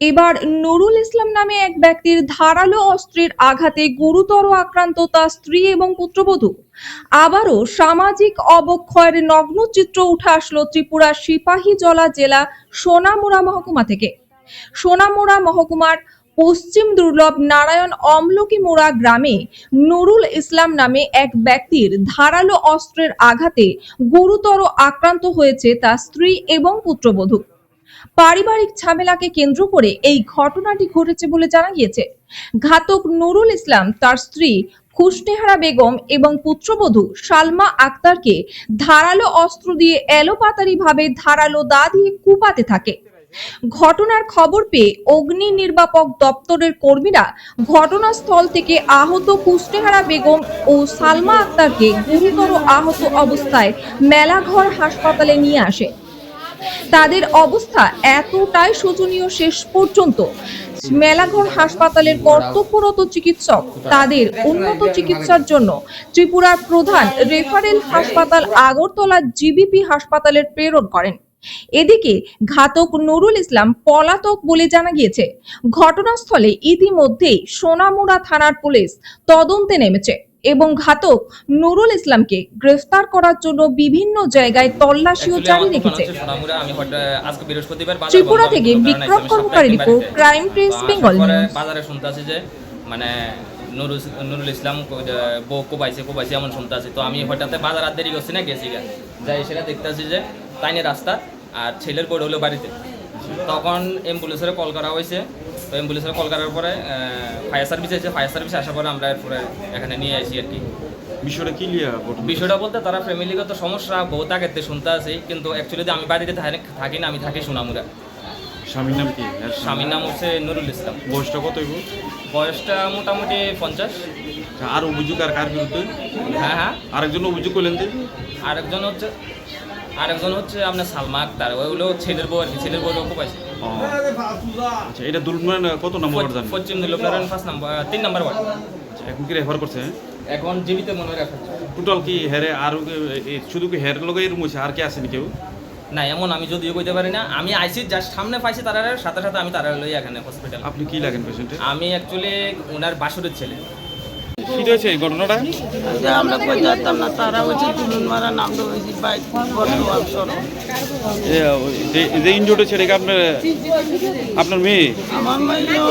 এবার নুরুল ইসলাম নামে এক ব্যক্তির ধারালো অস্ত্রের আঘাতে গুরুতর আক্রান্ত তার স্ত্রী এবং পুত্রবধূ। আবারও সামাজিক অবক্ষয়ের নগ্ন চিত্র উঠে আসলো ত্রিপুরার সিপাহীজলা জেলা সোনামুড়া মহকুমা থেকে। সোনামুড়া মহকুমার পশ্চিম দুর্লভ নারায়ণ অমলকি মোড়া গ্রামে নুরুল ইসলাম নামে এক ব্যক্তির ধারালো অস্ত্রের আঘাতে গুরুতর আক্রান্ত হয়েছে তার স্ত্রী এবং পুত্রবধূ। পারিবারিক ঝামেলাকে কেন্দ্র করে এই ঘটনাটি ঘটেছে বলে জানা গিয়েছে। ঘাতক নুরুল ইসলাম, তার স্ত্রী খুশনেহারা বেগম এবং পুত্রবধূ সালমা আক্তারকে ধারালো অস্ত্র দিয়ে এলোপাতারি ভাবে ধারালো দা দিয়ে কুপাতে থাকে। ঘটনার খবর পেয়ে অগ্নি নির্বাপক দপ্তরের কর্মীরা ঘটনাস্থল থেকে আহত কুষ্টেহারা বেগম ও সালমা আক্তারকে গুরুতর আহত অবস্থায় মেলাঘর হাসপাতালে নিয়ে আসে। তাদের অবস্থা এতটাই শোচনীয় শেষ পর্যন্ত। মেলাঘর হাসপাতালের কর্তব্যরত চিকিৎসক তাদের উন্নত চিকিৎসার জন্য ত্রিপুরার প্রধান রেফারেল হাসপাতাল আগরতলা জিবিপি হাসপাতালের প্রেরণ করেন। এদিকে ঘাতক নুরুল ইসলাম পলাতক বলে জানা গিয়েছে। ঘটনাস্থলে ইতিমধ্যেই সোনামুড়া থানার পুলিশ তদন্তে নেমেছে। এবং ঘাতক নুরুল ইসলামকে গ্রেফতার করার জন্য বিভিন্ন জায়গায় তল্লাশিও জারি রেখেছে। ত্রিপুরা থেকে বিক্রম কর্মকারী রিপোর্ট ক্রাইম প্রেস বেঙ্গল। বাজারে শুনতে আছি যে মানে নুরুল নুরুল ইসলাম বউ কোবাইছে কোবাইছে এমন শুনতে আছি তো আমি হঠাৎ বাজার আর দেরি করছি না গেছি যাই সেটা দেখতে আছি যে তাইনে রাস্তা আর ছেলের বড় হলো বাড়িতে। তখন অ্যাম্বুলেন্সের কল করা হয়েছে তো অ্যাম্বুলেন্সের কল করার পরে ফায়ার সার্ভিস এসেছে ফায়ার সার্ভিস আসার পরে আমরা এরপরে এখানে নিয়ে আসি আর কি। বিষয়টা কি? বিষয়টা বলতে তারা ফ্যামিলিগত সমস্যা বহুত থেকে শুনতে আছি কিন্তু অ্যাকচুয়ালি আমি বাড়িতে থাকি- না আমি থাকি সুনামুরা। স্বামীর নাম কি? স্বামীর নাম হচ্ছে নুরুল ইসলাম। বয়সটা কত বয়সটা মোটামুটি পঞ্চাশ। আর অভিযোগ আর কার বিরুদ্ধে? হ্যাঁ হ্যাঁ। আরেকজন অভিযোগ করলেন আরেকজন হচ্ছে আরেকজন হচ্ছে আপনার সালমা আক্তার ওইগুলো ছেলের বউ আর কি ছেলের বউ রকম পাইছে। আচ্ছা এটা দুর্ঘটনা কত নম্বর জানেন? পশ্চিম দিলপ্লারেন ফার্স্ট নাম্বার তিন নাম্বার ওয়ার্ড। আচ্ছা, এখন কি রেফার করছে? এখন জীবিত মনে রাখা টোটাল কি হেরে আর শুধু কি হের লগে এরম হয়েছে আর কি আসেনি কেউ? না এমন আমি যদিও কইতে পারি না। আমি আইসি জাস্ট সামনে পাইছি তারা সাথে সাথে আমি তারা লই এখানে হসপিটাল আপনি কি লাগেন পেশেন্টে আমি অ্যাকচুয়ালি ওনার বাসুরের ছেলে। কি হয়েছে এই ঘটনাটা? যে আমরা কই জানতাম না তারা হচ্ছে তুলুন মারা নাম হয়েছে বাইক বর্তমান সড়ক। যে- যে ছেড়ে হয়েছে এটা আপনার আপনার মেয়ে? আমার মাইলো